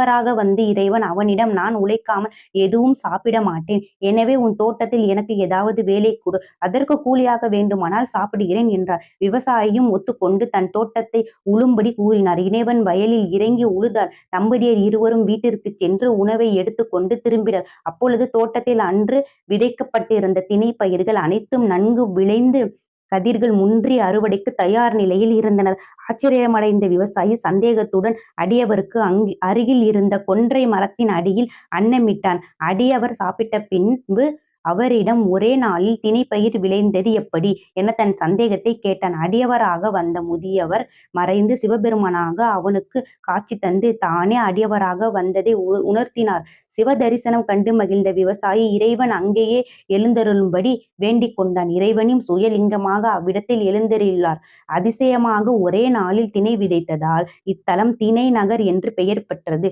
அடியவராக வந்து இறைவன் அவனிடம் நான் உழைக்காமல் எதுவும் சாப்பிட மாட்டேன். எனவே உன் தோட்டத்தில் எனக்கு ஏதாவது வேலை கொடு. அதற்கு கூலியாக வேண்டுமானால் சாப்பிடுகிறேன் என்றார். விவசாயியும் ஒத்துக்கொண்டு தன் தோட்டத்தை உழும்படி கூறினார். இறைவன் வயலில் இறங்கி உழுதார். தம்பதியர் இருவரும் வீட்டிற்கு சென்று உணவை எடுத்துக்கொண்டு திரும்பினர். அப்பொழுது தோட்டத்தில் அன்று விதைக்கப்பட்டிருந்த திணை பயிர்கள் அனைத்தும் நன்கு விளைந்து கதிர்கள் முன்றி அறுவடைக்கு தயார் நிலையில் இருந்தனர் ஆச்சரியமடைந்த விவசாயி சந்தேகத்துடன் அடியவருக்கு அருகில் இருந்த கொன்றை மரத்தின் அடியில் அன்னமிட்டான். அடியவர் சாப்பிட்ட பின்பு அவரிடம் ஒரே நாளில் தினைப்பயிர் விளைந்தது எப்படி? என தன் சந்தேகத்தை கேட்டான். அடியவராக வந்த முதியவர் மறைந்து சிவபெருமனாக அவனுக்கு காட்சி தந்து தானே அடியவராக வந்ததை உணர்த்தினார். சிவதரிசனம் கண்டு மகிழ்ந்த விவசாயி இறைவன் அங்கேயே எழுந்தருளும்படி வேண்டிக் கொண்டான். இறைவனும் சுயலிங்கமாக அவ்விடத்தில் எழுந்தருளார் அதிசயமாக ஒரே நாளில் திணை விதைத்ததால் இத்தலம் திணை நகர் என்று பெயர் பெற்றது.